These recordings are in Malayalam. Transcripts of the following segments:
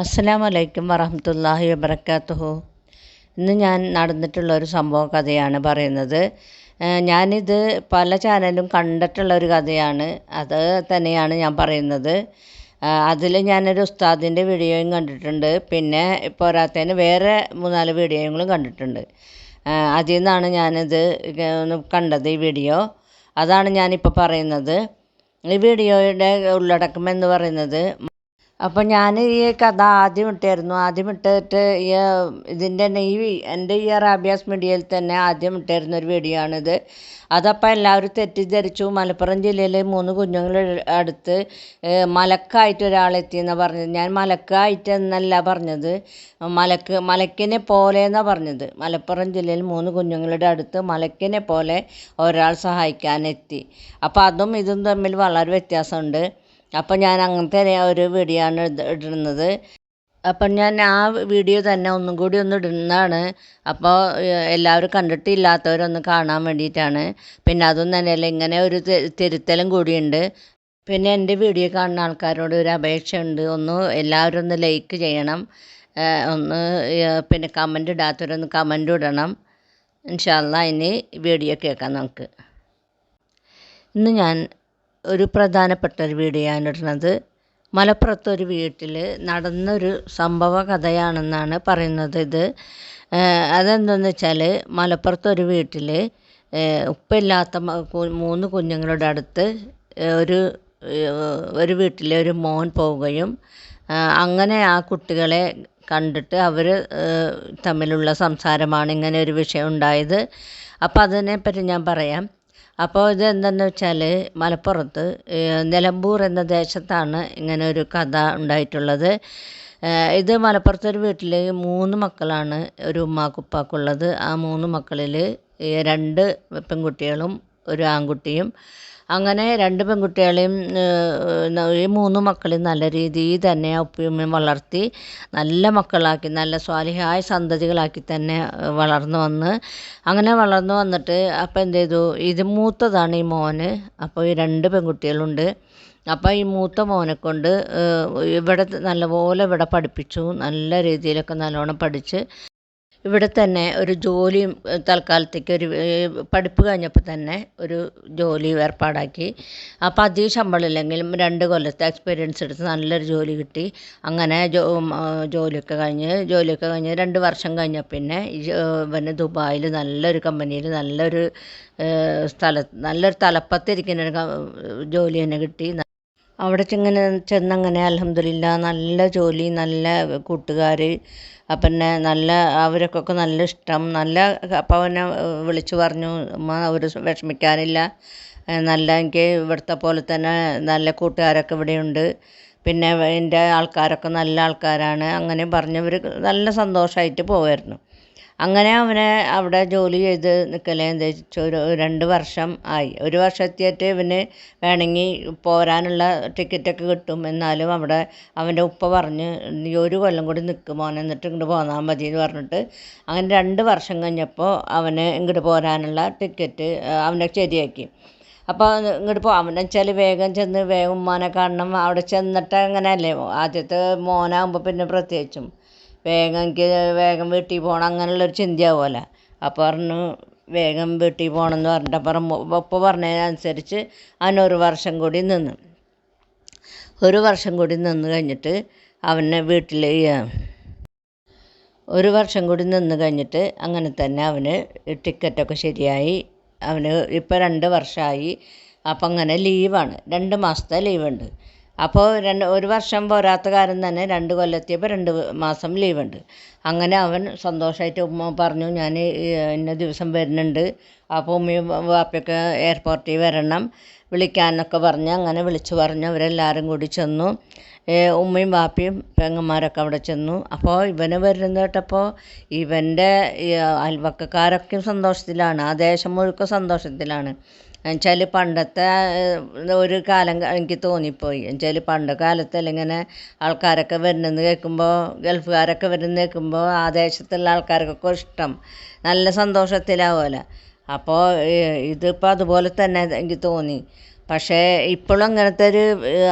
അസ്സലാമു അലൈക്കും വറഹമത്തല്ലാഹി വബർക്കാത്തുഹു ഇന്ന് ഞാൻ നടന്നിട്ടുള്ള ഒരു സംഭവ കഥയാണ് പറയുന്നത്. ഞാനിത് പല ചാനലും കണ്ടിട്ടുള്ള ഒരു കഥയാണ്. അത് തന്നെയാണ് ഞാൻ പറയുന്നത്. അതിൽ ഞാനൊരു ഉസ്താദിന്റെ വീഡിയോയും കണ്ടിട്ടുണ്ട്. പിന്നെ പോരാത്തതിന് വേറെ മൂന്നാൽ വീഡിയോകളും കണ്ടിട്ടുണ്ട്. അതിൽ നിന്നാണ് ഞാനിത് കണ്ടത് ഈ വീഡിയോ. അതാണ് ഞാനിപ്പോൾ പറയുന്നത്. ഈ വീഡിയോയുടെ ഉള്ളടക്കം എന്ന് പറയുന്നത് അപ്പോൾ ഞാൻ ഈ കഥ ആദ്യം ഇട്ടായിരുന്നു ആദ്യം ഇട്ടിട്ട് ഈ ഇതിന്റെ തന്നെ ഈ എന്റെ ഈ റാബിയാസ് മീഡിയയിൽ തന്നെ ആദ്യം ഇട്ടായിരുന്ന ഒരു വീഡിയോ ആണിത്. അതപ്പോൾ എല്ലാവരും തെറ്റിദ്ധരിച്ചു. മലപ്പുറം ജില്ലയിലെ മൂന്ന് കുഞ്ഞുങ്ങളുടെ അടുത്ത് മലക്കായിട്ട് ഒരാളെത്തിയെന്നാണ് പറഞ്ഞത്. ഞാൻ മലക്കായിട്ട് എന്നല്ല പറഞ്ഞത്. മലക്ക് മലക്കിനെ പോലെ എന്നാണ് പറഞ്ഞത്. മലപ്പുറം ജില്ലയിൽ മൂന്ന് കുഞ്ഞുങ്ങളുടെ അടുത്ത് മലക്കിനെ പോലെ ഒരാൾ സഹായിക്കാനെത്തി അപ്പോൾ അതും ഇതും തമ്മിൽ വളരെ വ്യത്യാസമുണ്ട്. അപ്പോൾ ഞാൻ അങ്ങനത്തെ ഒരു വീഡിയോ ആണ് ഇടുന്നത്. അപ്പം ഞാൻ ആ വീഡിയോ തന്നെ ഒന്നും കൂടി ഒന്ന് ഇടുന്നതാണ്. അപ്പോൾ എല്ലാവരും കണ്ടിട്ടില്ലാത്തവരൊന്ന് കാണാൻ വേണ്ടിയിട്ടാണ്. പിന്നെ അതൊന്നും തന്നെയല്ല ഇങ്ങനെ ഒരു തിരുത്തലും കൂടിയുണ്ട്. പിന്നെ എന്റെ വീഡിയോ കാണുന്ന ആൾക്കാരോട് ഒരു അപേക്ഷയുണ്ട്. ഒന്ന് എല്ലാവരും ഒന്ന് ലൈക്ക് ചെയ്യണം. ഒന്ന് പിന്നെ കമന്റ് ഇടാത്തവരൊന്ന് കമന്റ് ഇടണം. ഇൻഷാല്ല ഇനി വീഡിയോ കേൾക്കാം നമുക്ക്. ഇന്ന് ഞാൻ ഒരു പ്രധാനപ്പെട്ട ഒരു വീഡിയോ ആണ് ഇടുന്നത്. മലപ്പുറത്ത് ഒരു വീട്ടിൽ നടന്നൊരു സംഭവ കഥയാണെന്നാണ് പറയുന്നത് ഇത്. അതെന്തെന്ന് വെച്ചാൽ മലപ്പുറത്ത് ഒരു വീട്ടിൽ ഉപ്പില്ലാത്ത മൂന്ന് കുഞ്ഞുങ്ങളുടെ അടുത്ത് ഒരു ഒരു വീട്ടിലെ ഒരു മോൻ പോവുകയും അങ്ങനെ ആ കുട്ടികളെ കണ്ടിട്ട് അവർ തമ്മിലുള്ള സംസാരമാണ് ഇങ്ങനെ ഒരു വിഷയം ഉണ്ടായത്. അപ്പോൾ അതിനെപ്പറ്റി ഞാൻ പറയാം. അപ്പോൾ ഇത് എന്തെന്ന് വെച്ചാൽ മലപ്പുറത്ത് നിലമ്പൂർ എന്ന ദേശത്താണ് ഇങ്ങനെ ഒരു കഥ ഉണ്ടായിട്ടുള്ളത്. ഇത് മലപ്പുറത്തൊരു വീട്ടിൽ മൂന്ന് മക്കളാണ് ഒരു ഉമ്മാക്കുപ്പാക്കുള്ളത് ആ മൂന്ന് മക്കളിൽ രണ്ട് പെൺകുട്ടികളും ഒരു ആൺകുട്ടിയും അങ്ങനെ രണ്ട് പെൺകുട്ടികളെയും ഈ മൂന്ന് മക്കളെയും നല്ല രീതിയിൽ തന്നെ ഉപ്പയും വളർത്തി നല്ല മക്കളാക്കി നല്ല സ്വാലിഹായ സന്തതികളാക്കി തന്നെ വളർന്നു വന്ന്. അങ്ങനെ വളർന്നു വന്നിട്ട് അപ്പോൾ എന്ത് ചെയ്തു ഇത് മൂത്തതാണ് ഈ മോന്. അപ്പോൾ ഈ രണ്ട് പെൺകുട്ടികളുണ്ട്. അപ്പോൾ ഈ മൂത്ത മോനെ കൊണ്ട് ഇവിടെ നല്ലപോലെ ഇവിടെ പഠിപ്പിച്ചു. നല്ല രീതിയിലൊക്കെ നല്ലോണം പഠിച്ച് ഇവിടെ തന്നെ ഒരു ജോലിയും തൽക്കാലത്തേക്ക് ഒരു പഠിപ്പ് കഴിഞ്ഞപ്പോൾ തന്നെ ഒരു ജോലി ഏർപ്പാടാക്കി. അപ്പോൾ അധികം ശമ്പളമില്ലെങ്കിലും രണ്ട് കൊല്ലത്തെ എക്സ്പീരിയൻസ് എടുത്ത് നല്ലൊരു ജോലി കിട്ടി. അങ്ങനെ ജോ ജോലിയൊക്കെ കഴിഞ്ഞ് ജോലിയൊക്കെ കഴിഞ്ഞ് രണ്ട് വർഷം കഴിഞ്ഞ പിന്നെ പിന്നെ ദുബായിൽ നല്ലൊരു കമ്പനിയിൽ നല്ലൊരു സ്ഥലത്ത് നല്ലൊരു തലപ്പത്തിരിക്കുന്ന ഒരു ജോലി തന്നെ കിട്ടി. അവിടെ ചെങ്ങനെ ചെന്നങ്ങനെ അലഹമ്മദില്ല നല്ല ജോലി നല്ല കൂട്ടുകാർ പിന്നെ നല്ല അവർക്കൊക്കെ നല്ല ഇഷ്ടം. നല്ല അപ്പം അവനെ വിളിച്ചു പറഞ്ഞു ഉമ്മ ഒരു വിഷമിക്കാനില്ല. നല്ല എനിക്ക് ഇവിടുത്തെ പോലെ തന്നെ നല്ല കൂട്ടുകാരൊക്കെ ഇവിടെയുണ്ട്. പിന്നെ എന്റെ ആൾക്കാരൊക്കെ നല്ല ആൾക്കാരാണ്. അങ്ങനെ പറഞ്ഞവർ നല്ല സന്തോഷമായിട്ട് പോവായിരുന്നു. അങ്ങനെ അവനെ അവിടെ ജോലി ചെയ്ത് നിൽക്കലേ എന്താ ഒരു രണ്ട് വർഷം ആയി. ഒരു വർഷത്തേറ്റ് ഇവന് വേണമെങ്കിൽ പോരാനുള്ള ടിക്കറ്റൊക്കെ കിട്ടും. എന്നാലും അവിടെ അവന്റെ ഉപ്പ പറഞ്ഞ് നീ ഒരു കൊല്ലം കൂടി നിൽക്കും മോനെ എന്നിട്ട് ഇങ്ങോട്ട് പോന്നാൽ മതി എന്ന് പറഞ്ഞിട്ട് അങ്ങനെ രണ്ട് വർഷം കഴിഞ്ഞപ്പോൾ അവന് ഇങ്ങോട്ട് പോരാനുള്ള ടിക്കറ്റ് അവനെ ശരിയാക്കി. അപ്പോൾ ഇങ്ങോട്ട് പോകാം അവനെ വെച്ചാൽ വേഗം ചെന്ന് വേഗം ഉമ്മാനെ കാണണം. അവിടെ ചെന്നിട്ട് അങ്ങനെയല്ലേ ആദ്യത്തെ മോനാകുമ്പോൾ പിന്നെ പ്രത്യേകിച്ചും. വേഗം എനിക്ക് വേഗം വീട്ടിൽ പോകണം അങ്ങനെയുള്ളൊരു ചിന്തയാവുമല്ലോ. അപ്പോൾ പറഞ്ഞു വേഗം വീട്ടിൽ പോകണം എന്ന് പറഞ്ഞിട്ടപ്പം ഒപ്പം പറഞ്ഞതിനനുസരിച്ച് ഒരു വർഷം കൂടി നിന്ന്. ഒരു വർഷം കൂടി നിന്ന് കഴിഞ്ഞിട്ട് അവനെ വീട്ടിൽ ഒരു വർഷം കൂടി നിന്ന് കഴിഞ്ഞിട്ട് അങ്ങനെ തന്നെ അവന് ടിക്കറ്റൊക്കെ ശരിയായി. അവന് ഇപ്പോൾ രണ്ട് വർഷമായി അപ്പം അങ്ങനെ ലീവാണ് രണ്ട് മാസത്തെ ലീവുണ്ട് അപ്പോൾ രണ്ട് ഒരു വർഷം പോരാത്ത കാലം തന്നെ രണ്ട് കൊല്ലെത്തിയപ്പോൾ രണ്ട് മാസം ലീവുണ്ട്. അങ്ങനെ അവൻ സന്തോഷമായിട്ട് ഉമ്മ പറഞ്ഞു ഞാൻ ഇന്ന ദിവസം വരുന്നുണ്ട്. അപ്പോൾ ഉമ്മയും വാപ്പയൊക്കെ എയർപോർട്ടിൽ വരണം. വിളിക്കാനൊക്കെ പറഞ്ഞ് അങ്ങനെ വിളിച്ചു പറഞ്ഞ്. അവരെല്ലാവരും കൂടി ചെന്നു. ഉമ്മയും വാപ്പയും പെങ്ങന്മാരൊക്കെ അവിടെ ചെന്നു. അപ്പോൾ ഇവന് വരുന്ന കേട്ടപ്പോൾ ഇവന്റെ അയൽവക്കക്കാരൊക്കെ സന്തോഷത്തിലാണ്. ആ ദേശം മുഴുക്ക സന്തോഷത്തിലാണ്. എന്നുവെച്ചാൽ പണ്ടത്തെ ഒരു കാലം എനിക്ക് തോന്നിപ്പോയി. എന്നുവെച്ചാൽ പണ്ട് കാലത്തെല്ലാം ഇങ്ങനെ ആൾക്കാരൊക്കെ വരുന്നെന്ന് കേൾക്കുമ്പോൾ ഗൾഫുകാരൊക്കെ വരുന്നെന്ന് കേൾക്കുമ്പോൾ ആ ദേശത്തുള്ള ആൾക്കാർക്കൊക്കെ ഇഷ്ടം. നല്ല സന്തോഷത്തിലാവുമല്ലോ. അപ്പോൾ ഇതിപ്പോൾ അതുപോലെ തന്നെ എനിക്ക് തോന്നി. പക്ഷേ ഇപ്പോഴും അങ്ങനത്തെ ഒരു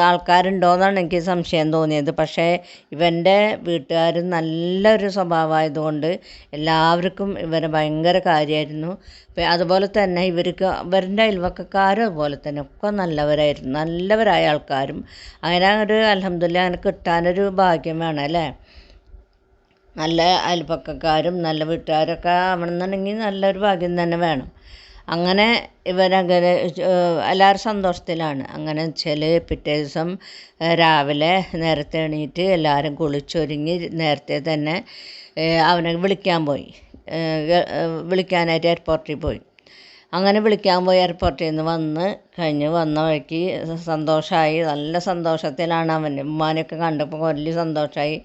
ആൾക്കാരുണ്ടോയെന്നാണ് എനിക്ക് സംശയം തോന്നിയത്. പക്ഷേ ഇവന്റെ വീട്ടുകാർ നല്ലൊരു സ്വഭാവമായതുകൊണ്ട് എല്ലാവർക്കും ഇവരെ ഭയങ്കര കാര്യമായിരുന്നു. അതുപോലെ തന്നെ ഇവർക്ക് ഇവരുടെ അയൽവക്കക്കാരും അതുപോലെ തന്നെ ഒക്കെ നല്ലവരായിരുന്നു. നല്ലവരായ ആൾക്കാരും. അങ്ങനെ ഒരു അലഹമില്ല അങ്ങനെ കിട്ടാനൊരു ഭാഗ്യം വേണം അല്ലേ? നല്ല അയൽപ്പക്കക്കാരും നല്ല വീട്ടുകാരൊക്കെ ആവണമെന്നുണ്ടെങ്കിൽ നല്ലൊരു ഭാഗ്യം തന്നെ വേണം. അങ്ങനെ ഇവരങ്ങനെ എല്ലാവരും സന്തോഷത്തിലാണ്. അങ്ങനെ വെച്ചാൽ പിറ്റേ ദിവസം രാവിലെ നേരത്തെ എണീറ്റ് എല്ലാവരും കുളിച്ചൊരുങ്ങി നേരത്തെ തന്നെ അവനെ വിളിക്കാൻ പോയി. വിളിക്കാനായിട്ട് എയർപോർട്ടിൽ പോയി. അങ്ങനെ വിളിക്കാൻ പോയി എയർപോർട്ടിൽ നിന്ന് വന്ന് കഴിഞ്ഞ് വന്ന വഴിക്ക് സന്തോഷമായി നല്ല സന്തോഷത്തിലാണ് അവൻ ഉമ്മാനെയൊക്കെ കണ്ടപ്പോൾ വലിയ സന്തോഷമായി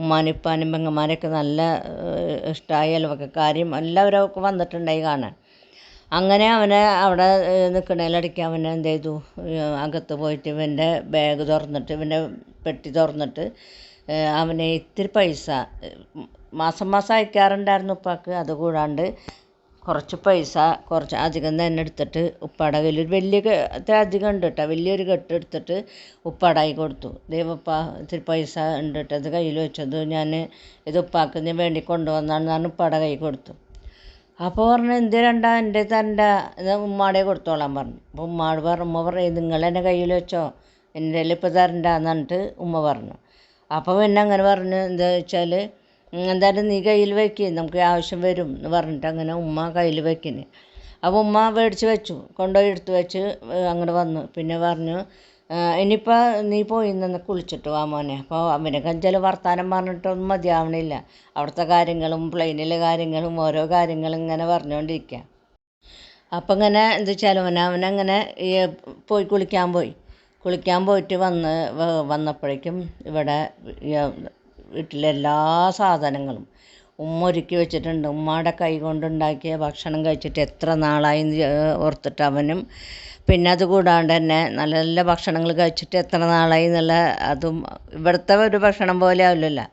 ഉമ്മാനും ഉപ്പാനും പെങ്ങന്മാരെയൊക്കെ നല്ല ഇഷ്ടമായി അയൽവക്കക്കാരും എല്ലാവരും ഒക്കെ വന്നിട്ടുണ്ടായി കാണാൻ. അങ്ങനെ അവനെ അവിടെ നിൽക്കണേലടിക്ക് അവൻ എന്ത് ചെയ്തു? അകത്ത് പോയിട്ട് ഇവന്റെ ബാഗ് തുറന്നിട്ട് ഇവന്റെ പെട്ടി തുറന്നിട്ട് അവന് ഇത്തിരി പൈസ മാസം മാസം അയക്കാറുണ്ടായിരുന്നു ഉപ്പാക്ക്. അത് കൂടാണ്ട് കുറച്ച് പൈസ കുറച്ച് അധികം തന്നെ എടുത്തിട്ട് ഉപ്പാടെ കയ്യിൽ വലിയ അധികം ഉണ്ട് കേട്ടോ. വലിയൊരു കെട്ട് എടുത്തിട്ട് ഉപ്പാടായി കൊടുത്തു. ദൈവപ്പ ഇത്തിരി പൈസ ഉണ്ട് കേട്ടോ. അത് കയ്യിൽ വെച്ചത് ഞാൻ ഇത് ഉപ്പാക്കിന് വേണ്ടി കൊണ്ടുവന്നാണ് ഞാൻ ഉപ്പാടെ കൈ കൊടുത്തു അപ്പോൾ പറഞ്ഞു എന്തിനാണ്ടാ എന്റെ തരണ്ട ഇത് ഉമ്മാടെ കൊടുത്തോളാൻ പറഞ്ഞു. അപ്പോൾ ഉമ്മാട് പറഞ്ഞു ഉമ്മ പറഞ്ഞു നിങ്ങൾ എന്റെ കയ്യിൽ വെച്ചോ? എന്റെ കയ്യിൽ ഇപ്പോൾ തരണ്ടാന്ന് പറഞ്ഞിട്ട് ഉമ്മ പറഞ്ഞു. അപ്പോൾ പിന്നെ അങ്ങനെ പറഞ്ഞു എന്താ വെച്ചാൽ എന്തായാലും നീ കയ്യിൽ വെക്കി നമുക്ക് ആവശ്യം വരും എന്ന് പറഞ്ഞിട്ട് അങ്ങനെ ഉമ്മ കയ്യിൽ വെക്കിന്. അപ്പോൾ ഉമ്മ മേടിച്ച് വെച്ചു കൊണ്ടുപോയി എടുത്ത് വെച്ച് അങ്ങോട്ട് വന്നു. പിന്നെ പറഞ്ഞു ഇനിയിപ്പോൾ നീ പോയി നിന്ന് കുളിച്ചിട്ട് വാ മോനെ. അപ്പോൾ അവനെ കഞ്ചൽ വർത്താനം പറഞ്ഞിട്ടൊന്നും മതിയാവണില്ല. അവിടുത്തെ കാര്യങ്ങളും പ്ലെയിനിലെ കാര്യങ്ങളും ഓരോ കാര്യങ്ങളും ഇങ്ങനെ പറഞ്ഞുകൊണ്ടിരിക്കുക അപ്പം ഇങ്ങനെ എന്ത് വെച്ചാൽ അവൻ അവനങ്ങനെ പോയി കുളിക്കാൻ പോയി. കുളിക്കാൻ പോയിട്ട് വന്ന് വന്നപ്പോഴേക്കും ഇവിടെ വീട്ടിലെ എല്ലാ സാധനങ്ങളും ഉമ്മ ഒരുക്കി വെച്ചിട്ടുണ്ട്. ഉമ്മയുടെ കൈ കൊണ്ടുണ്ടാക്കിയ ഭക്ഷണം കഴിച്ചിട്ട് എത്ര നാളായി ഓർത്തിട്ട് അവനും. പിന്നെ അത് കൂടാണ്ട് തന്നെ നല്ല നല്ല ഭക്ഷണങ്ങൾ കഴിച്ചിട്ട് എത്ര നാളായി എന്നുള്ള അതും ഇവിടുത്തെ ഒരു ഭക്ഷണം പോലെ ആവില്ലല്ലോ.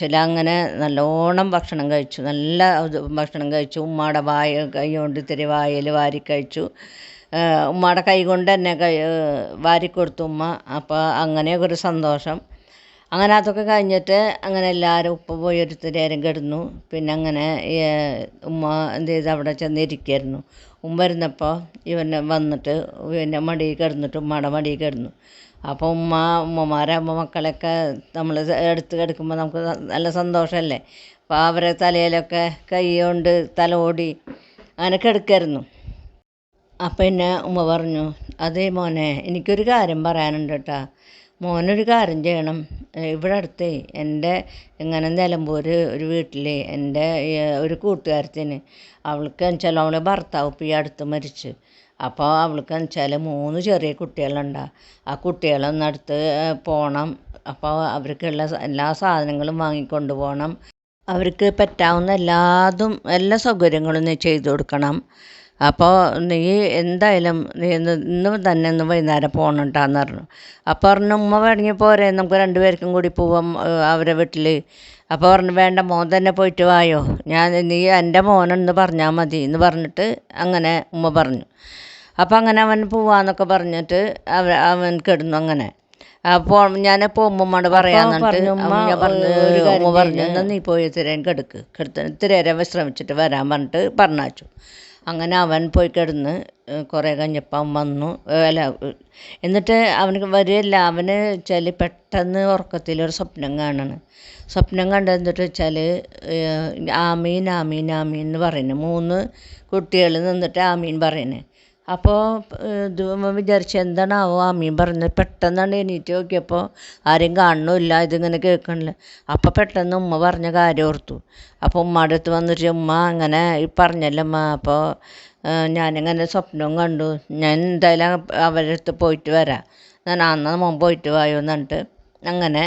ചില അങ്ങനെ നല്ലോണം ഭക്ഷണം കഴിച്ചു. നല്ല ഭക്ഷണം കഴിച്ചു. ഉമ്മയുടെ വായ കൈ കൊണ്ട് ഇത്തിരി വായിൽ വാരി കഴിച്ചു. ഉമ്മയുടെ കൈ കൊണ്ട് തന്നെ കൈ വാരിക്കൊടുത്തു ഉമ്മ. അപ്പോൾ അങ്ങനെയൊക്കെ ഒരു സന്തോഷം. അങ്ങനെ അതൊക്കെ കഴിഞ്ഞിട്ട് അങ്ങനെ എല്ലാവരും ഉപ്പ പോയി ഒരുത്തരി നേരം കിടന്നു. പിന്നെ അങ്ങനെ ഉമ്മ എന്ത് ചെയ്ത് അവിടെ ചെന്ന് ചെന്നിരിക്കുകയായിരുന്നു ഉമ്മ വരുന്നപ്പോൾ ഇവനെ വന്നിട്ട് പിന്നെ മടിയിൽ കിടന്നിട്ട് ഉമ്മയുടെ മടിയിൽ കിടന്നു. അപ്പോൾ ഉമ്മ ഉമ്മമാരാകുമ്പോൾ മക്കളൊക്കെ നമ്മൾ എടുത്ത് കിടക്കുമ്പോൾ നമുക്ക് നല്ല സന്തോഷമല്ലേ അപ്പോൾ അവരെ തലയിലൊക്കെ കൈ കൊണ്ട് തലോടി അങ്ങനെ കിടക്കായിരുന്നു. അപ്പം എന്നെ ഉമ്മ പറഞ്ഞു അതേ മോനെ എനിക്കൊരു കാര്യം പറയാനുണ്ട് കേട്ടോ. മോനൊരു കാര്യം ചെയ്യണം. ഇവിടെ അടുത്ത് എന്റെ ഇങ്ങനെ നിലമ്പൂർ ഒരു വീട്ടിൽ എന്റെ ഒരു കൂട്ടുകാരത്തിന് അവൾക്ക് വെച്ചാൽ അവളെ ഭർത്താവ് ഇപ്പോൾ ഈ അടുത്ത് മരിച്ചു. അപ്പോൾ അവൾക്ക് വെച്ചാൽ മൂന്ന് ചെറിയ കുട്ടികളുണ്ട്. ആ കുട്ടികളൊന്ന് അടുത്ത് പോകണം. അപ്പോൾ അവർക്കുള്ള എല്ലാ സാധനങ്ങളും വാങ്ങിക്കൊണ്ട് പോകണം. അവർക്ക് പറ്റാവുന്ന എല്ലാതും എല്ലാ സൗകര്യങ്ങളും ചെയ്തു കൊടുക്കണം. അപ്പോൾ നീ എന്തായാലും നീ ഇന്ന് ഇന്ന് തന്നെ ഇന്ന് വൈകുന്നേരം പോകണം കേട്ടാന്ന് പറഞ്ഞു. അപ്പോൾ പറഞ്ഞു ഉമ്മ വേണമെങ്കിൽ പോരെ നമുക്ക് രണ്ടുപേർക്കും കൂടി പോവാം അവരെ വീട്ടിൽ അപ്പോൾ പറഞ്ഞു വേണ്ട മോൻ തന്നെ പോയിട്ട് വായോ. ഞാൻ നീ എന്റെ മോനെന്ന് പറഞ്ഞാൽ മതി എന്ന് പറഞ്ഞിട്ട് അങ്ങനെ ഉമ്മ പറഞ്ഞു. അപ്പോൾ അങ്ങനെ അവൻ പോവാന്നൊക്കെ പറഞ്ഞിട്ട് അവ അവൻ കിടന്നു അങ്ങനെ. അപ്പോൾ ഞാൻ ഉമ്മമ്മോട് പറയാന്ന് പറഞ്ഞു ഉമ്മ പറഞ്ഞു എന്നാൽ നീ പോയി ഇത്തിരി കിടക്ക് കിടത്ത് ഇത്തിരി വിശ്രമിച്ചിട്ട് വരാൻ പറഞ്ഞിട്ട് പറഞ്ഞാച്ചു അങ്ങനെ അവൻ പോയി കിടന്ന് കുറേ കഴിഞ്ഞപ്പോൾ വന്നു. അല്ല എന്നിട്ട് അവനക്ക് വരികയല്ല അവന് വെച്ചാൽ പെട്ടെന്ന് ഉറക്കത്തിലൊരു സ്വപ്നം കാണണം. സ്വപ്നം കണ്ടത് എന്നിട്ട് വെച്ചാൽ ആമീൻ ആമീൻ ആമീൻ എന്ന് പറയുന്നു. മൂന്ന് കുട്ടികൾ നിന്നിട്ട് ആമീൻ പറയുന്നത് അപ്പോൾ ഇത് വിചാരിച്ചു എന്താണാവോ ആമീൻ പറഞ്ഞത് പെട്ടെന്നാണ് എണീറ്റ് നോക്കിയപ്പോൾ ആരെയും കാണുന്നില്ല ഇതിങ്ങനെ കേൾക്കണില്ല. അപ്പോൾ പെട്ടെന്ന് ഉമ്മ പറഞ്ഞ കാര്യം ഓർത്തു. അപ്പോൾ ഉമ്മയുടെ അടുത്ത് വന്നിട്ട് ഉമ്മ അങ്ങനെ പറഞ്ഞല്ലോ അമ്മ അപ്പോൾ ഞാനിങ്ങനെ സ്വപ്നവും കണ്ടു. ഞാൻ എന്തായാലും അവരുടെ അടുത്ത് പോയിട്ട് വരാം. ഞാൻ അന്ന് മോൻ പോയിട്ട് വായോ എന്ന് പറഞ്ഞിട്ട് അങ്ങനെ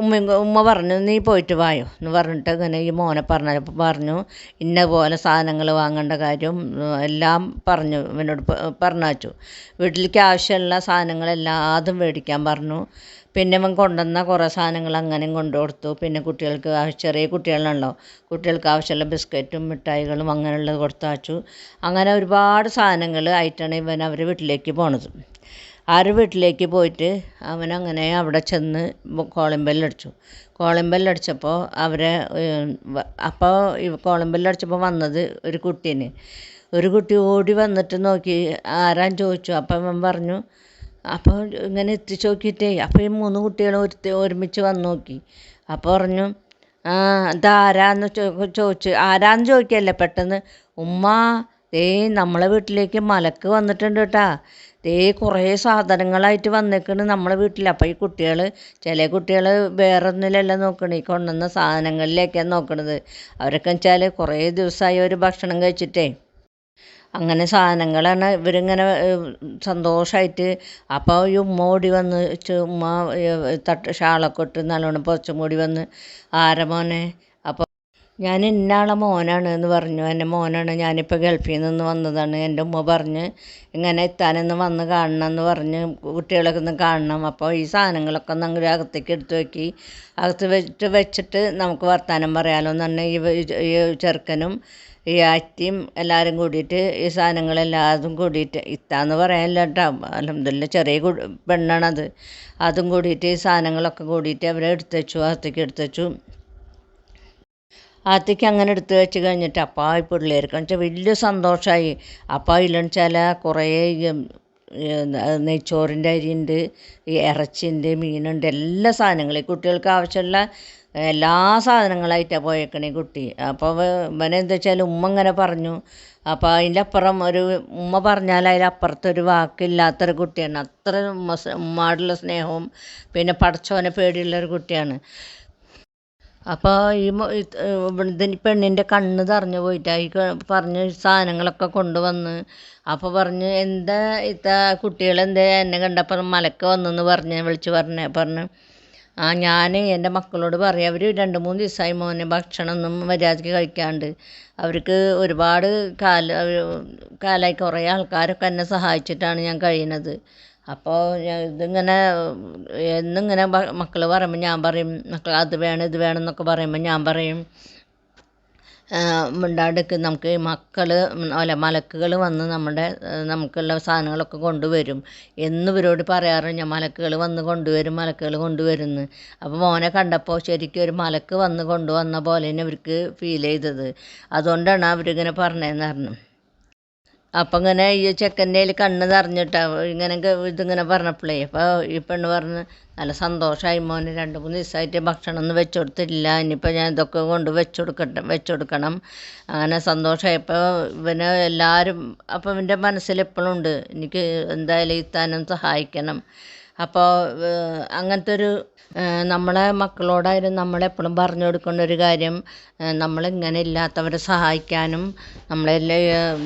ഉമ്മ ഉമ്മ പറഞ്ഞു നീ പോയിട്ട് വായോ? എന്ന് പറഞ്ഞിട്ട് ഇങ്ങനെ ഈ മോനെ പറഞ്ഞപ്പോൾ പറഞ്ഞു ഇന്ന പോലെ സാധനങ്ങൾ വാങ്ങേണ്ട കാര്യം എല്ലാം പറഞ്ഞു ഇവനോട് പറഞ്ഞു വീട്ടിലേക്ക് ആവശ്യമുള്ള സാധനങ്ങളെല്ലാം ആദ്യം മേടിക്കാൻ പറഞ്ഞു. പിന്നെ ഇവൻ കൊണ്ടുവന്ന കുറേ സാധനങ്ങൾ അങ്ങനെയും കൊണ്ടു കൊടുത്തു. പിന്നെ കുട്ടികൾക്ക് ചെറിയ കുട്ടികളാണല്ലോ കുട്ടികൾക്ക് ആവശ്യമുള്ള ബിസ്ക്കറ്റും മിഠായികളും അങ്ങനെയുള്ളത് കൊടുത്തയച്ചു അങ്ങനെ ഒരുപാട് സാധനങ്ങൾ ആയിട്ടാണ് ഇവൻ അവർ വീട്ടിലേക്ക് പോണത്. ആരുടെ വീട്ടിലേക്ക് പോയിട്ട് അവൻ അങ്ങനെ അവിടെ ചെന്ന് കോളിംഗ് ബെല്ലടിച്ചു. കോളിംഗ് ബെല്ലടിച്ചപ്പോൾ അവരെ അപ്പോൾ കോളിംഗ് ബെല്ലടിച്ചപ്പോൾ വന്നത് ഒരു കുട്ടീന്. ഒരു കുട്ടി ഓടി വന്നിട്ട് നോക്കി ആരാന്ന് ചോദിച്ചു. അപ്പം അവൻ പറഞ്ഞു അപ്പോൾ ഇങ്ങനെ എത്തിച്ച് നോക്കിയിട്ടേ അപ്പോൾ ഈ മൂന്ന് കുട്ടികളും ഒരുത്തി ഒരുമിച്ച് വന്ന് നോക്കി. അപ്പോൾ പറഞ്ഞു ഇതാരാന്ന് ചോദിച്ച് ആരാന്ന് ചോദിക്കല്ലേ പെട്ടെന്ന്? ഉമ്മ ദേ നമ്മളെ വീട്ടിലേക്ക് മലക്ക് വന്നിട്ടുണ്ട് കേട്ടാ. ദേ കുറേ സാധനങ്ങളായിട്ട് വന്നേക്കണ് നമ്മളെ വീട്ടിൽ അപ്പോൾ ഈ കുട്ടികൾ ചില കുട്ടികൾ വേറെ ഒന്നിലല്ല നോക്കണത് ഈ കൊണ്ടുവന്ന സാധനങ്ങളിലേക്കാണ് നോക്കണത്. അവരൊക്കെ വെച്ചാൽ കുറേ ദിവസമായി ഒരു ഭക്ഷണം കഴിച്ചിട്ടേ. അങ്ങനെ സാധനങ്ങളാണ് ഇവരിങ്ങനെ സന്തോഷമായിട്ട് അപ്പോൾ ഈ ഉമ്മ ഓടി വന്ന് ഉമ്മ തട്ട് ഷാളൊക്കെ ഇട്ട് നല്ലോണം പുതച്ചും കൂടി വന്ന് ആരാ മോനെ അപ്പോൾ ഞാൻ ഇന്നാളെ മോനാണ് എന്ന് പറഞ്ഞു. എന്റെ മോനാണ് ഞാനിപ്പോൾ ഗൾഫിൽ നിന്ന് വന്നതാണ്. എന്റെ ഉമ്മ പറഞ്ഞ് ഇങ്ങനെ എത്താനൊന്ന് വന്ന് കാണണം എന്ന് പറഞ്ഞ് കുട്ടികളൊക്കെ ഒന്ന് കാണണം. അപ്പോൾ ഈ സാധനങ്ങളൊക്കെ ഒന്ന് അങ്ങ് അകത്തേക്ക് എടുത്ത് വെക്കി. അകത്ത് വെച്ചിട്ട് വെച്ചിട്ട് നമുക്ക് വർത്തമാനം പറയാമല്ലോ എന്ന് പറഞ്ഞാൽ ഈ ചെറുക്കനും ഈ അറ്റിയും എല്ലാവരും കൂടിയിട്ട് ഈ സാധനങ്ങളെല്ലാതും കൂടിയിട്ട് ഇത്താന്ന് പറയാനില്ല കേട്ടോ. അലഹമില്ല ചെറിയ പെണ്ണാണത്. അതും കൂടിയിട്ട് ഈ സാധനങ്ങളൊക്കെ കൂടിയിട്ട് അവരെ എടുത്തു വെച്ചു അകത്തേക്ക് എടുത്ത് വെച്ചു. അകത്തേക്ക് അങ്ങനെ എടുത്തു വെച്ച് കഴിഞ്ഞിട്ട് അപ്പായി പിള്ളേർക്ക് വെച്ചാൽ വലിയ സന്തോഷമായി അപ്പോൾ അതിലെന്ന് വെച്ചാൽ കുറേ നെയ്ച്ചോറിന്റെ അരിയുണ്ട് ഈ ഇറച്ചിന്റ് മീനുണ്ട് എല്ലാ സാധനങ്ങളും കുട്ടികൾക്ക് ആവശ്യമുള്ള എല്ലാ സാധനങ്ങളായിട്ടാണ് പോയേക്കണേ കുട്ടി. അപ്പോൾ ഇവനെന്താ വെച്ചാൽ ഉമ്മ ഇങ്ങനെ പറഞ്ഞു. അപ്പോൾ അതിന്റെ അപ്പുറം ഒരു ഉമ്മ പറഞ്ഞാൽ അതിലപ്പുറത്തൊരു വാക്കില്ലാത്തൊരു കുട്ടിയാണ്. അത്ര ഉമ്മ ഉമ്മാടുള്ള സ്നേഹവും പിന്നെ പടച്ചോനെ പേടിയുള്ളൊരു കുട്ടിയാണ്. അപ്പോൾ ഈ ഇതിന് പെണ്ണിന്റെ കണ്ണ് തറഞ്ഞു പോയിട്ട് ഈ പറഞ്ഞ സാധനങ്ങളൊക്കെ കൊണ്ടുവന്ന് അപ്പോൾ പറഞ്ഞ് എന്താ ഇത്ത കുട്ടികളെന്താ എന്നെ കണ്ടപ്പോൾ മലക്ക വന്നെന്ന് പറഞ്ഞ് വിളിച്ച് പറഞ്ഞ് പറഞ്ഞു ആ ഞാൻ എന്റെ മക്കളോട് പറയാം അവർ രണ്ട് മൂന്ന് ദിവസമായി മോനെ ഭക്ഷണമൊന്നും മര്യാദയ്ക്ക് കഴിക്കാണ്ട് അവർക്ക് ഒരുപാട് കാല കാലായി കുറേ ആൾക്കാരൊക്കെ എന്നെ സഹായിച്ചിട്ടാണ് ഞാൻ കഴിയുന്നത് അപ്പോൾ ഇതിങ്ങനെ എന്നിങ്ങനെ മക്കൾ പറയുമ്പോൾ ഞാൻ പറയും മക്കൾ അത് വേണം ഇത് വേണം എന്നൊക്കെ പറയുമ്പോൾ ഞാൻ പറയും. മിണ്ടാണ്ടിക്ക് നമുക്ക് മക്കൾ അല്ല മലക്കുകൾ വന്ന് നമ്മുടെ നമുക്കുള്ള സാധനങ്ങളൊക്കെ കൊണ്ടുവരും. എന്ന് ഇവരോട് പറയാറ് ഞാൻ മലക്കുകൾ വന്ന് കൊണ്ടുവരും മലക്കുകൾ കൊണ്ടുവരുന്നു. അപ്പോൾ മോനെ കണ്ടപ്പോൾ ശരിക്കും ഒരു മലക്ക് വന്ന് കൊണ്ടുവന്ന പോലെ തന്നെ അവർക്ക് ഫീൽ ചെയ്തത്. അതുകൊണ്ടാണ് അവരിങ്ങനെ പറഞ്ഞതെന്ന് പറഞ്ഞു. അപ്പം ഇങ്ങനെ ഈ ചെക്കന്റെ കയ്യിൽ കണ്ണ് നിറഞ്ഞിട്ടാ ഇങ്ങനെ ഇതിങ്ങനെ പറഞ്ഞപ്പോഴേ അപ്പോൾ ഈ പെണ്ണ് പറഞ്ഞ് നല്ല സന്തോഷമായി മോനെ രണ്ട് മൂന്ന് ദിവസമായിട്ട് ഭക്ഷണം ഒന്നും വെച്ച് കൊടുത്തില്ല ഇനിയിപ്പോൾ ഞാൻ ഇതൊക്കെ കൊണ്ട് വെച്ച് കൊടുക്കട്ടെ വെച്ച് കൊടുക്കണം അങ്ങനെ സന്തോഷമായപ്പോൾ ഇവന് എല്ലാവരും അപ്പം ഇവന്റെ മനസ്സിൽ എപ്പോഴും ഉണ്ട് എനിക്ക് എന്തായാലും ഇത്താനും സഹായിക്കണം. അപ്പോൾ അങ്ങനത്തെ ഒരു നമ്മളെ മക്കളോടായാലും നമ്മളെപ്പോഴും പറഞ്ഞു കൊടുക്കേണ്ട ഒരു കാര്യം നമ്മളിങ്ങനെ ഇല്ലാത്തവരെ സഹായിക്കാനും നമ്മളെല്ലാം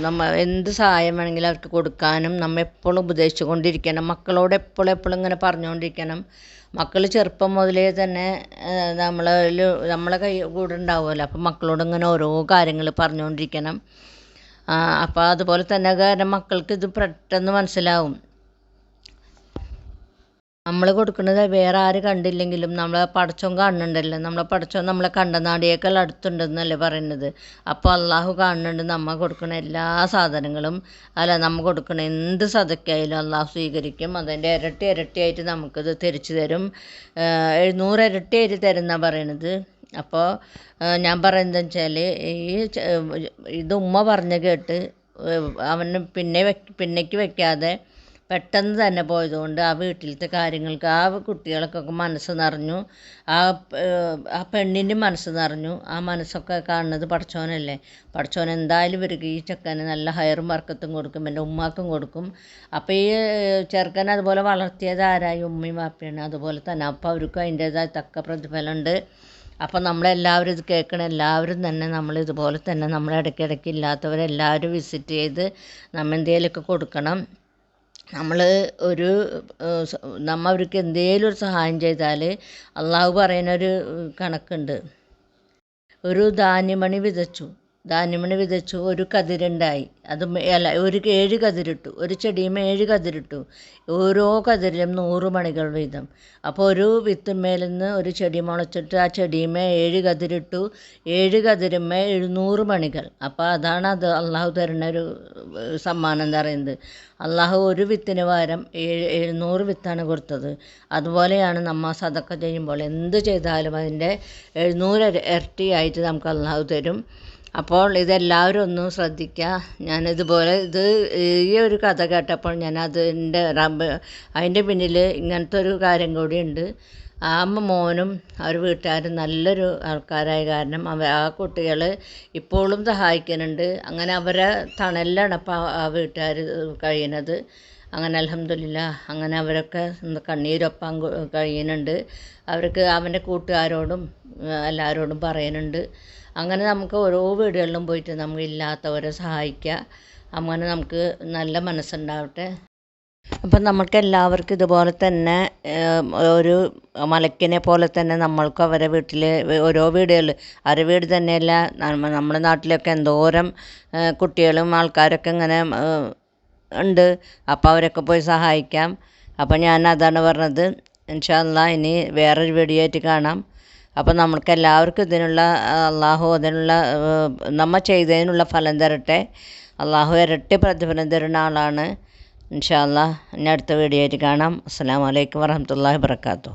നമ്മ എന്ത് സഹായം വേണമെങ്കിലും അവർക്ക് കൊടുക്കാനും നമ്മൾ എപ്പോഴും ഉപദേശിച്ചു കൊണ്ടിരിക്കണം. മക്കളോട് എപ്പോഴും എപ്പോഴും ഇങ്ങനെ പറഞ്ഞുകൊണ്ടിരിക്കണം മക്കൾ ചെറുപ്പം മുതലേ തന്നെ നമ്മൾ നമ്മളെ കൈ കൂടെ ഉണ്ടാവുമല്ലോ. അപ്പം മക്കളോട് ഇങ്ങനെ ഓരോ കാര്യങ്ങൾ പറഞ്ഞുകൊണ്ടിരിക്കണം. അപ്പോൾ അതുപോലെ തന്നെ കാരണം മക്കൾക്ക് ഇത് പെട്ടെന്ന് മനസ്സിലാവും. നമ്മൾ കൊടുക്കുന്നത് വേറെ ആര് കണ്ടില്ലെങ്കിലും നമ്മളെ പടച്ചോൻ കാണുന്നുണ്ടല്ലോ. നമ്മളെ പടച്ചോൻ നമ്മളെ കണ്ടനാടിയേക്കാൾ അടുത്തുണ്ടെന്നല്ലേ പറയുന്നത്. അപ്പോൾ അള്ളാഹു കാണുന്നുണ്ട് നമ്മൾ കൊടുക്കുന്ന എല്ലാ സാധനങ്ങളും. അല്ല നമ്മൾ കൊടുക്കുന്ന എന്ത് സതക്കായാലും അള്ളാഹു സ്വീകരിക്കും. അതിന്റെ ഇരട്ടി ഇരട്ടിയായിട്ട് നമുക്കിത് തിരിച്ചു തരും. എഴുന്നൂറ് ഇരട്ടിയായിട്ട് തരുന്ന പറയണത്. അപ്പോൾ ഞാൻ പറയുന്നത് വെച്ചാൽ ഈ ഇത് ഉമ്മ പറഞ്ഞ് കേട്ട് അവന് പിന്നെ പിന്നേക്ക് വെക്കാതെ പെട്ടെന്ന് തന്നെ പോയതുകൊണ്ട് ആ വീട്ടിലത്തെ കാര്യങ്ങൾക്ക് ആ കുട്ടികൾക്കൊക്കെ മനസ്സ് നിറഞ്ഞു. ആ ആ പെണ്ണിന്റെ മനസ്സ് നിറഞ്ഞു. ആ മനസ്സൊക്കെ കാണുന്നത് പടച്ചോനല്ലേ പടച്ചോൻ എന്തായാലും ഇവർക്ക് ഈ ചെക്കന് നല്ല ഹയറും വർക്കത്തും കൊടുക്കും എന്റെ ഉമ്മാക്കും കൊടുക്കും. അപ്പോൾ ഈ ചെറുക്കൻ അതുപോലെ വളർത്തിയത് ആരായി? ഉമ്മയും വാപ്പയാണ് അതുപോലെ തന്നെ അപ്പോൾ അവർക്കും അതിന്റേതായ തക്ക പ്രതിഫലമുണ്ട്. അപ്പോൾ നമ്മളെല്ലാവരും ഇത് കേൾക്കണം. എല്ലാവരും തന്നെ നമ്മൾ ഇതുപോലെ തന്നെ നമ്മൾ ഇടയ്ക്കിടയ്ക്ക് ഇല്ലാത്തവരെല്ലാവരും വിസിറ്റ് ചെയ്ത് നമ്മൾ എന്തെങ്കിലുമൊക്കെ കൊടുക്കണം. നമ്മൾ ഒരു നമ്മൾ അവർക്ക് എന്തെങ്കിലും ഒരു സഹായം ചെയ്താൽ അള്ളാഹു പറയുന്നൊരു കണക്കുണ്ട്. ഒരു ധാന്യമണി വിതച്ചു. ധാന്യമണി വിതച്ചു ഒരു കതിരുണ്ടായി. അത് അല്ല ഒരു ഏഴ് കതിരിട്ടു. ഒരു ചെടിയുമേ ഏഴ് കതിരിട്ടു. ഓരോ കതിരിലും നൂറ് മണികൾ വീതം. അപ്പോൾ ഒരു വിത്തുമ്മേൽ നിന്ന് ഒരു ചെടി മുളച്ചിട്ട് ആ ചെടിയുമേ ഏഴ് കതിരിട്ടു. ഏഴ് കതിരുമേ എഴുന്നൂറ് മണികൾ. അപ്പോൾ അതാണ് അത് അള്ളാഹു തരുന്ന ഒരു സമ്മാനം എന്ന് പറയുന്നത്. അള്ളാഹു ഒരു വിത്തിന് പകരം ഏഴ് എഴുന്നൂറ് വിത്താണ് കൊടുത്തത്. അതുപോലെയാണ് നമ്മ സതക്ക ചെയ്യുമ്പോൾ എന്ത് ചെയ്താലും അതിന്റെ എഴുന്നൂറ് ഇര- ഇരട്ടിയായിട്ട് നമുക്ക് അള്ളാഹു തരും. അപ്പോൾ ഇതെല്ലാവരും ഒന്നും ശ്രദ്ധിക്കുക ഞാനിതുപോലെ ഇത് ഈ ഒരു കഥ കേട്ടപ്പോൾ ഞാൻ അതിന്റെ റബ്ബ് അതിന്റെ പിന്നിൽ ഇങ്ങനത്തെ ഒരു കാര്യം കൂടിയുണ്ട്. ആ മോനും അവർ വീട്ടുകാരും നല്ലൊരു ആൾക്കാരായ കാരണം അവ ആ കുട്ടികൾ ഇപ്പോഴും സഹായിക്കുന്നുണ്ട്. അങ്ങനെ അവരെ തണലിലാണ് അപ്പോൾ ആ വീട്ടുകാർ കഴിയുന്നത്. അങ്ങനെ അലഹമില്ല അങ്ങനെ അവരൊക്കെ കണ്ണീരൊപ്പം കഴിയുന്നുണ്ട്. അവർക്ക് അവന്റെ കൂട്ടുകാരോടും എല്ലാവരോടും പറയുന്നുണ്ട്. അങ്ങനെ നമുക്ക് ഓരോ വീടുകളിലും പോയിട്ട് നമുക്ക് ഇല്ലാത്തവരെ സഹായിക്കുക. അങ്ങനെ നമുക്ക് നല്ല മനസ്സുണ്ടാവട്ടെ. അപ്പം നമുക്ക് എല്ലാവർക്കും ഇതുപോലെ തന്നെ ഒരു മലക്കിനെ പോലെ തന്നെ നമ്മൾക്കും അവരെ വീട്ടിൽ ഓരോ വീടുകളിൽ അവരുടെ വീട് തന്നെയല്ല നമ്മ- നമ്മുടെ നാട്ടിലൊക്കെ എന്തോരം കുട്ടികളും ആൾക്കാരൊക്കെ ഇങ്ങനെ ഉണ്ട്. അപ്പോൾ അവരൊക്കെ പോയി സഹായിക്കാം. അപ്പോൾ ഞാൻ അതാണ് പറഞ്ഞത്. ഇൻഷാല്ല ഇനി വേറൊരു വീഡിയോ ആയിട്ട് കാണാം. അപ്പോൾ നമ്മൾക്ക് എല്ലാവർക്കും ഇതിനുള്ള അള്ളാഹു അതിനുള്ള നമ്മൾ നമ്മ ചെയ്തതിനുള്ള ഫലം തരട്ടെ. അള്ളാഹു ഇരട്ടി പ്രതിഫലം തരുന്ന ആളാണ്. ഇൻഷാല്ല ഇനി അടുത്ത വീഡിയോ ആയിട്ട് കാണാം. അസ്സാം വലൈക്കും വരഹമുല്ലാ വാബർക്കാത്തു